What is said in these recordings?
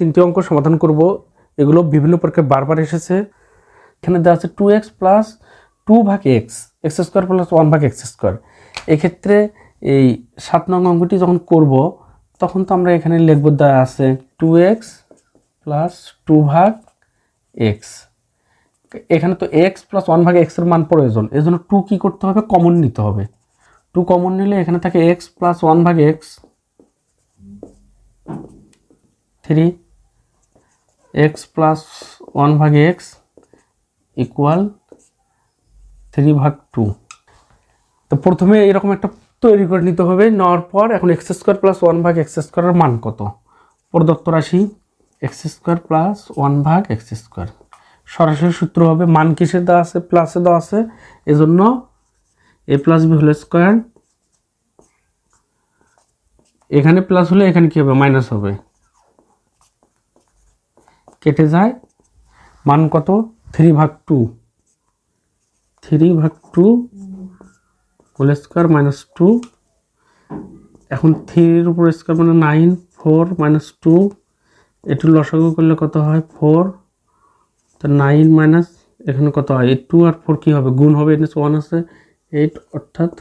তিনটি অঙ্ক সমাধান করব। এগুলো বিভিন্ন প্রকার বারবার এসেছে। এখানে দেওয়া আছে টু এক্স প্লাস টু ভাগ x x square plus one ভাগ এক্স স্কোয়ার এক্ষেত্রে এই সাত নং অঙ্কটি যখন করব, তখন তো আমরা এখানে লিখব দেওয়া আছে টু এক্স প্লাস টু ভাগ এক্স এখানে তো এক্স প্লাস ওয়ান ভাগে এক্সের মান প্রয়োজন। এই জন্য টু কী করতে হবে? কমন নিতে হবে। টু কমন নিলে এখানে থাকে এক্স প্লাস ওয়ান ভাগ x three x plus one ভাগ এক্স ইকুয়াল থ্রি ভাগ টু তো প্রথমে এরকম একটা তৈরি করে নিতে হবে, নেওয়ার পর এখন এক্স স্কোয়ার প্লাস ওয়ান ভাগ এক্স স্কোয়ারের মান কত? প্রদত্ত রাশি এক্স স্কোয়ার প্লাস ওয়ান ভাগ এক্স স্কোয়ার সরাসরি সূত্র হবে, মান কিসের দেওয়া আছে? প্লাসে দেওয়া আছে। এজন্য A plus B whole square এখানে প্লাস হলে এখানে কি হবে? মাইনাস হবে। কেটে যায়। মান কত? থ্রি ভাগ টু থ্রি ভাগ two whole square minus two এখন থ্রির উপর স্কোয়ার মানে নাইন ফোর মাইনাস টু এটু লসাগু করলে কত হয়? ফোর তো নাইন মাইনাস এখানে কত হয়? টু আর ফোর কী হবে? গুণ হবে এখানে ওয়ান আছে। এইট অর্থাৎ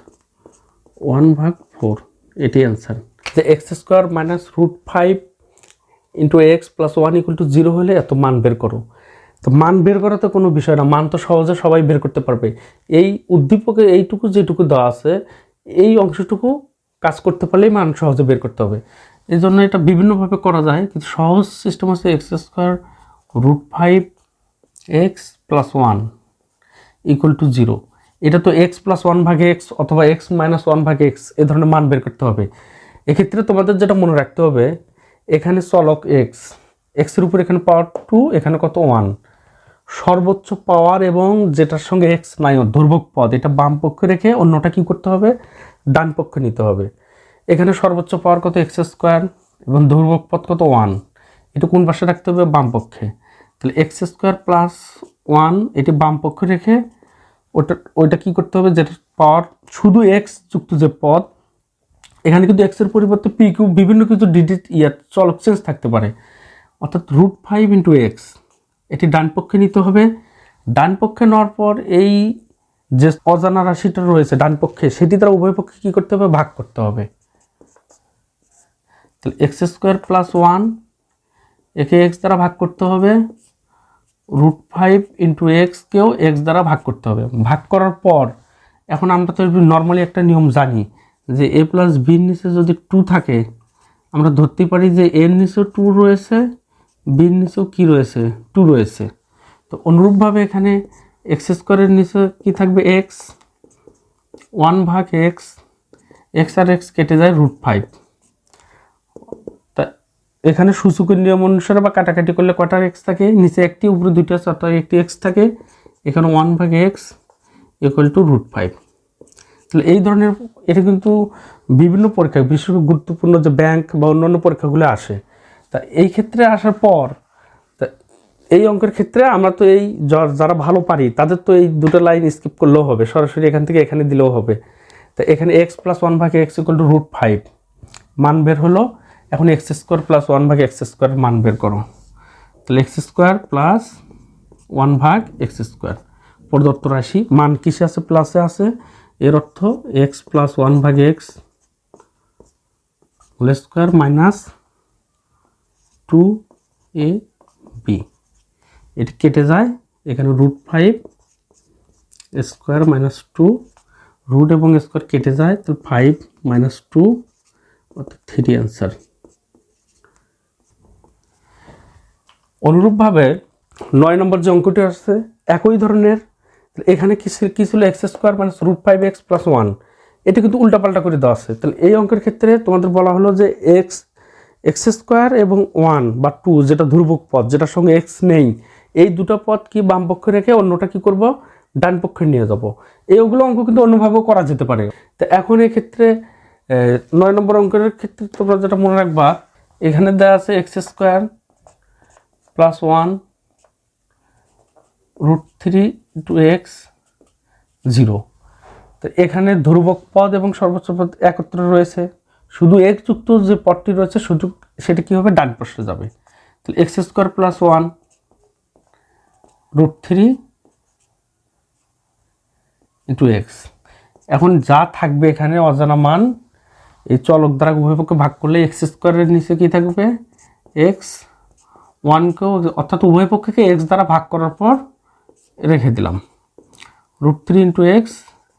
ওয়ান ভাগ ফোর এটি অ্যান্সার যে x square minus root five into x plus one equal to zero হলে এত মান বের করো। তো মান বের করা তো কোনো বিষয় না, মান তো সহজে সবাই বের করতে পারবে। এই উদ্দীপকে এইটুকু যেটুকু দেওয়া আছে, এই অংশটুকু কাজ করতে পারলেই মান সহজে বের করতে হবে। এই জন্য এটা বিভিন্নভাবে করা যায়, কিন্তু সহজ সিস্টেম হচ্ছে x square root five x plus one equal to zero এটা তো এক্স প্লাস ওয়ান ভাগে এক্স অথবা এক্স মাইনাস ওয়ান ভাগে এক্স এ ধরনের মান বের করতে হবে। এক্ষেত্রে তোমাদের যেটা মনে রাখতে হবে এখানে চলক এক্স এক্সের উপর এখানে পাওয়ার টু এখানে কত ওয়ান সর্বোচ্চ পাওয়ার এবং যেটার সঙ্গে এক্স নাই দুর্ভোগ পদ, এটা বাম পক্ষে রেখে অন্যটা কি করতে হবে? ডান পক্ষে নিতে হবে। এখানে সর্বোচ্চ পাওয়ার কত? এক্স স্কোয়ার এবং দুর্ভোগ পদ কত? ওয়ান এটা কোন পাশে রাখতে হবে? বাম পক্ষে। তাহলে এক্স স্কোয়ার প্লাস ওয়ান এটি বাম পক্ষে রেখে ওটা, ওইটা কী করতে হবে? যেটা পাওয়ার শুধু এক্স যুক্ত যে পদ এখানে কিন্তু এক্সের পরিবর্তে পি কিউ বিভিন্ন কিছু ডিজিট ইয়ার চলক চেঞ্জ থাকতে পারে। অর্থাৎ রুট ফাইভ ইন্টু এক্স এটি ডান পক্ষে নিতে হবে। ডান পক্ষে নেওয়ার পর এই যে অজানা রাশিটা রয়েছে ডান পক্ষে, সেটি তারা উভয় পক্ষে কী করতে হবে? ভাগ করতে হবে। তাহলে এক্স স্কোয়ার প্লাস ওয়ান একে এক্স দ্বারা ভাগ করতে হবে। রুট ফাইভ ইন্টু এক্সকেও এক্স দ্বারা ভাগ করতে হবে। ভাগ করার পর, এখন আমরা তো নর্মালি একটা নিয়ম জানি। যে এ প্লাস বির নিচে যদি টু থাকে, আমরা ধরতে পারি যে এর নিচেও টু রয়েছে বির নিচেও কী রয়েছে? টু রয়েছে। তো অনুরূপভাবে এখানে এক্স স্কোয়ারের নিচে কী থাকবে? এক্স ওয়ান ভাগ এক্স এক্স আর এক্স কেটে যায় রুট ফাইভ তা এখানে সূচকের নিয়ম অনুসারে বা কাটাকাটি করলে কটার এক্স থাকে? নিচে একটি, উপরে দুইটা অর্থাৎ একটি এক্স থাকে। এখানে ওয়ান ভাগ x equal to root five তাহলে এই ধরনের এটা কিন্তু বিভিন্ন পরীক্ষা, বিশেষ গুরুত্বপূর্ণ যে ব্যাংক বা অন্যান্য পরীক্ষাগুলো আসে। তা এই ক্ষেত্রে আসার পর এই অঙ্কের ক্ষেত্রে আমরা তো এই যারা ভালো পারি, তাদের তো এই দুটো লাইন স্কিপ করলেও হবে, সরাসরি এখান থেকে এখানে দিলেও হবে। তা এখানে এক্স প্লাস ওয়ান ভাগে x equal to root five মান বের হলো, এখন এক্স স্কোয়ার প্লাস ওয়ান ভাগে এক্স স্কোয়ার মান বের করো। তাহলে এক্স স্কোয়ার প্লাস ওয়ান ভাগ এক্স স্কোয়ার প্রদত্ত রাশি, মান কিসে আছে? প্লাসে আছে। এর অর্থ এক্স প্লাস ওয়ান ভাগ x whole square minus two A B এটি কেটে যায়, এখানে root five square minus two root এবং স্কোয়ার কেটে যায় তো ফাইভ মাইনাস টু অর্থাৎ থ্রি অ্যান্সার অনুরূপভাবে নয় নম্বর যে অঙ্কটি আসছে, একই ধরনের এখানে কি কি ছিল এক্স স্কোয়ার মানে root five x plus one এটা কিন্তু উল্টাপাল্টা করে দেওয়া আছে। তাহলে এই অঙ্কের ক্ষেত্রে তোমাদের বলা হলো যে এক্স এক্স স্কোয়ার এবং ওয়ান বা টু যেটা ধ্রুবক পদ, যেটার সঙ্গে এক্স নেই, এই দুটো পদ কি বাম পক্ষে রেখে অন্যটা কি করব? ডান পক্ষে নিয়ে যাব। এইগুলো অঙ্ক কিন্তু অন্যভাবেও করা যেতে পারে। তো এখন ক্ষেত্রে নয় নম্বর অঙ্কের ক্ষেত্রে তোমরা যেটা মনে রাখবা, এখানে দেওয়া আছে x square plus one root three two x zero তো এখানে ধ্রুবক পদ এবং সর্বোচ্চ পদ একত্রে রয়েছে। শুধু এক যুক্ত যে পদটি রয়েছে শুধু সেটা কী হবে ডান পাশে যাবে? তাহলে x square plus one root three into x এখন যা থাকবে এখানে অজানা মান, এই চলক দ্বারা উভয় পক্ষে ভাগ করলে এক্স স্কোয়ারের নিচে কী থাকবে? এক্স ওয়ানকেও অর্থাৎ উভয় পক্ষকে এক্স দ্বারা ভাগ করার পর রেখে দিলাম। Root three into x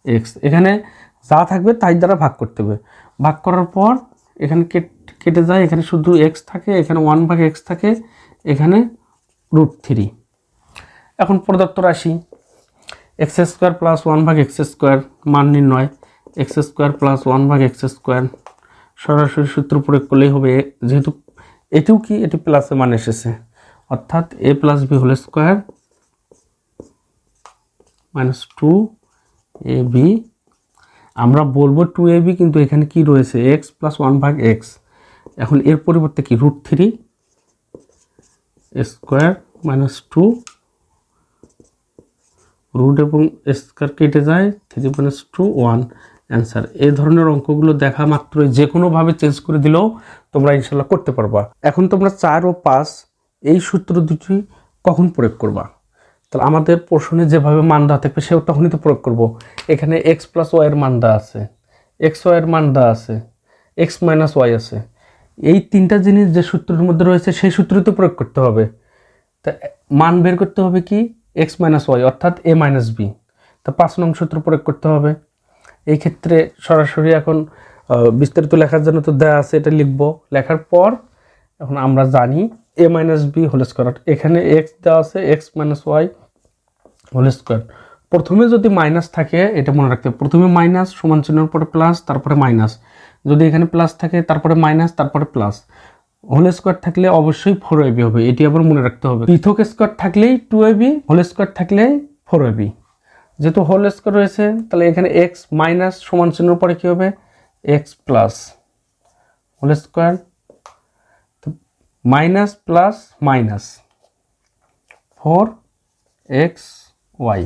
x এখানে যা থাকবে তাই দ্বারা ভাগ করতে হবে। ভাগ করার পর এখানে কেট- যায়। এখানে শুধু এক্স থাকে, এখানে ওয়ান ভাগ এক্স থাকে, এখানে রুট থ্রি এখন প্রদত্ত রাশি এক্স স্কোয়ার প্লাস ওয়ান ভাগ এক্স স্কোয়ার মান নির্ণয়। এক্স স্কোয়ার প্লাস ওয়ান ভাগ এক্স স্কোয়ার সরাসরি সূত্র প্রয়োগ করলেই হবে। যেহেতু এটিও কি? এটি প্লাসে মান এসেছে। অর্থাৎ A plus B whole square minus two A B আমরা বলব টু এ বি কিন্তু এখানে কি রয়েছে? এক্স প্লাস ওয়ান ভাগ এক্স এখন এর পরিবর্তে কি? Root three square minus two root এবং স্কোয়ার কেটে যায় three minus two one answer এই ধরনের অঙ্কগুলো দেখা মাত্রই যে কোনোভাবে চেঞ্জ করে দিলেও তোমরা ইনশাল্লাহ করতে পারবা। এখন তোমরা চার ও পাঁচ, এই সূত্র দুটি কখন প্রয়োগ করবা? তাহলে আমাদের পোর্শনে যেভাবে মান দেওয়া থাকবে সেও তখনই তো প্রয়োগ করব। এখানে এক্স প্লাস ওয়াইয়ের মান দেওয়া আছে। এক্স ওয়াইয়ের মান দেওয়া আছে। এক্স মাইনাস ওয়াই আছে। এই তিনটা জিনিস যে সূত্রের মধ্যে রয়েছে, সেই সূত্রই তো প্রয়োগ করতে হবে। তা মান বের করতে হবে কি? এক্স মাইনাস ওয়াই অর্থাৎ এ মাইনাস বি তা পাঁচ নং সূত্র প্রয়োগ করতে হবে। এই ক্ষেত্রে সরাসরি এখন বিস্তারিত লেখার জন্য তো দেওয়া আছে, এটা লিখব। লেখার পর এখন আমরা জানি A minus B whole square এখানে এক্স দেওয়া আছে x minus y whole square প্রথমে যদি মাইনাস থাকে, এটা মনে রাখতে প্রথমে মাইনাস সমান চিহ্নের পরে প্লাস তারপরে মাইনাস যদি এখানে প্লাস থাকে, তারপরে মাইনাস তারপরে প্লাস হোল স্কোয়ার থাকলে অবশ্যই ফোর এবি হবে। এটি আবার মনে রাখতে হবে। পৃথক স্কোয়ার থাকলেই two A B whole square থাকলেই ফোর এবি যেহেতু হোল স্কোয়ার রয়েছে, তাহলে এখানে এক্স মাইনাস সমান চিহ্নের পরে কী হবে? X plus whole square minus plus minus four x y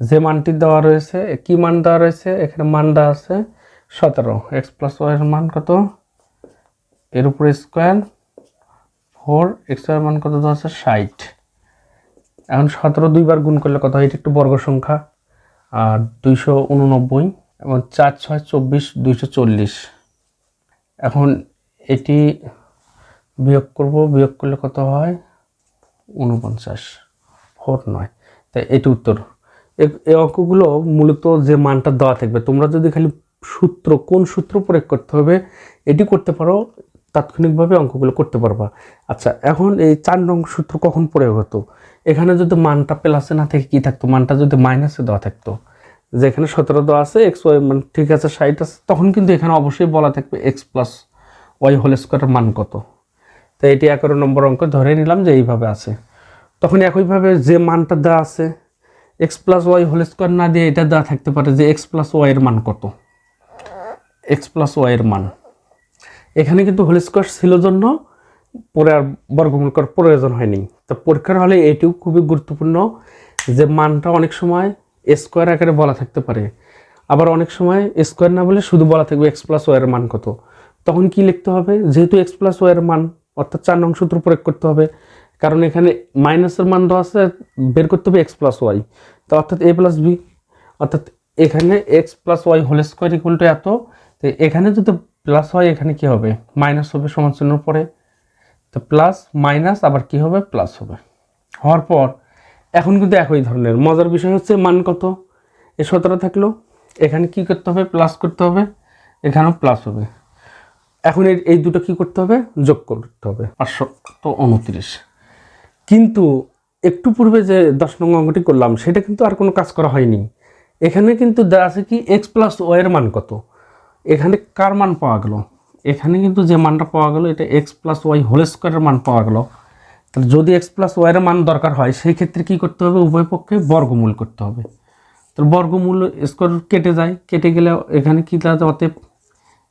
যে মানটি দেওয়া রয়েছে কি মান দেওয়া রয়েছে? এখানে মান দেওয়া আছে সতেরো। এক্স প্লাস ওয়াইয়ের মান কত? এর উপরে স্কোয়ার ফোর এক্স ওয়াইয়ের মান কত দেওয়া আছে? ষাট। এখন সতেরো দুইবার গুণ করলে কত হয়? এটা একটু বর্গ সংখ্যা। আর দুইশো উননব্বই এবং চার ছয় চব্বিশ দুইশো চল্লিশ। এখন এটি বিয়োগ করব, বিয়োগ করলে কত হয়? উনপঞ্চাশ ফোর নয়। তাই এটি উত্তর। এই অঙ্কগুলো মূলত যে মানটা দেওয়া থাকবে, তোমরা যদি খালি সূত্র, কোন সূত্র প্রয়োগ করতে হবে, এটি করতে পারো, তাৎক্ষণিকভাবে অঙ্কগুলো করতে পারবা। আচ্ছা এখন এই চার নং সূত্র কখন প্রয়োগ হতো? এখানে যদি মানটা প্লাসে না থেকে, কি থাকতো? মানটা যদি মাইনাসে দেওয়া থাকতো। যেখানে সতেরো দেওয়া আছে এক্স ওয়াই মান ঠিক আছে, ষাট আছে, তখন কিন্তু এখানে অবশ্যই বলা থাকবে এক্স প্লাস ওয়াই হোল স্কোয়ারের মান কত? তো এটি এগারো নম্বর অঙ্ক, ধরে নিলাম যে এইভাবে আছে। তখন একইভাবে যে মানটা দেওয়া আছে x plus y whole square না দিয়ে এটা দেওয়া থাকতে পারে যে এক্স প্লাস ওয়াইয়ের মান কত। এক্স প্লাস ওয়াইয়ের মান। এখানে কিন্তু হোল স্কোয়ার ছিল জন্য পরে আর বর্গমূল করার প্রয়োজন হয়নি। তো পরীক্ষার হলে এটিও খুবই গুরুত্বপূর্ণ যে মানটা অনেক সময় স্কোয়ার আকারে বলা থাকতে পারে। আবার অনেক সময় স্কোয়ার না বলে শুধু বলা থাকবে এক্স প্লাস ওয়াইয়ের মান কত। তখন কি লিখতে হবে? যেহেতু এক্স প্লাস ওয়াইয়ের মান অর্থাৎ চার নং সূত্র প্রয়োগ করতে হবে। কারণ এখানে মাইনাসের মান দেওয়া আছে, বের করতে হবে এক্স প্লাস ওয়াই তো অর্থাৎ এ প্লাস বি অর্থাৎ এখানে x plus y whole square equal to এত। তো এখানে যদি প্লাস হয় এখানে কি হবে? মাইনাস হবে সমান চিহ্নের পরে তো প্লাস মাইনাস আবার কি হবে? প্লাস হবে। হওয়ার পর, এখন কিন্তু একই ধরনের। মজার বিষয় হচ্ছে মান কত? এ সতেরো থাকল। এখানে কি করতে হবে? প্লাস করতে হবে। এখানেও প্লাস হবে। এখন এই এই দুটো কি করতে হবে? যোগ করতে হবে। পাঁচশো তো উনত্রিশ। কিন্তু একটু পূর্বে যে দশ নং অঙ্কটি করলাম সেটা কিন্তু আর কোনো কাজ করা হয়নি। এখানে কিন্তু দেওয়া আছে কি এক্স প্লাস ওয়ের মান কত? এখানে কার মান পাওয়া গেল? এখানে কিন্তু যে মানটা পাওয়া গেল এটা এক্স প্লাস ওয়াই হোল স্কোয়ারের মান পাওয়া গেল। তাহলে যদি এক্স প্লাস ওয়াইয়ের মান দরকার হয় সেই ক্ষেত্রে কী করতে হবে? উভয় পক্ষে বর্গমূল করতে হবে। তো বর্গমূল স্কোয়ার কেটে যায়। কেটে গেলে এখানে কী দাঁড়াতে অতএব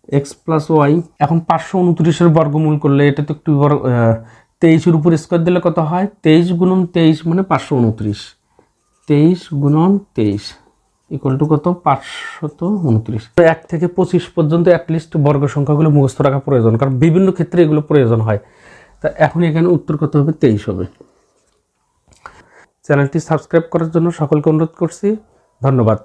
এক্স প্লাস ওয়াই এখন পাঁচশো উনত্রিশের বর্গমূল করলে এটা তো একটু বড় তেইশের উপর স্কোয়ার দিলে কত হয়? তেইশ গুণন তেইশ মানে পাঁচশো উনত্রিশ। তেইশ গুণন তেইশ ইকুয়াল টু কত? পাঁচশত উনত্রিশ। এক থেকে পঁচিশ পর্যন্ত অ্যাটলিস্ট বর্গ সংখ্যাগুলো মুখস্থ রাখা প্রয়োজন, কারণ বিভিন্ন ক্ষেত্রে এগুলো প্রয়োজন হয়। তা এখন এখানে উত্তর কত হবে? তেইশ হবে। চ্যানেলটি সাবস্ক্রাইব করার জন্য সকলকে অনুরোধ করছি। ধন্যবাদ।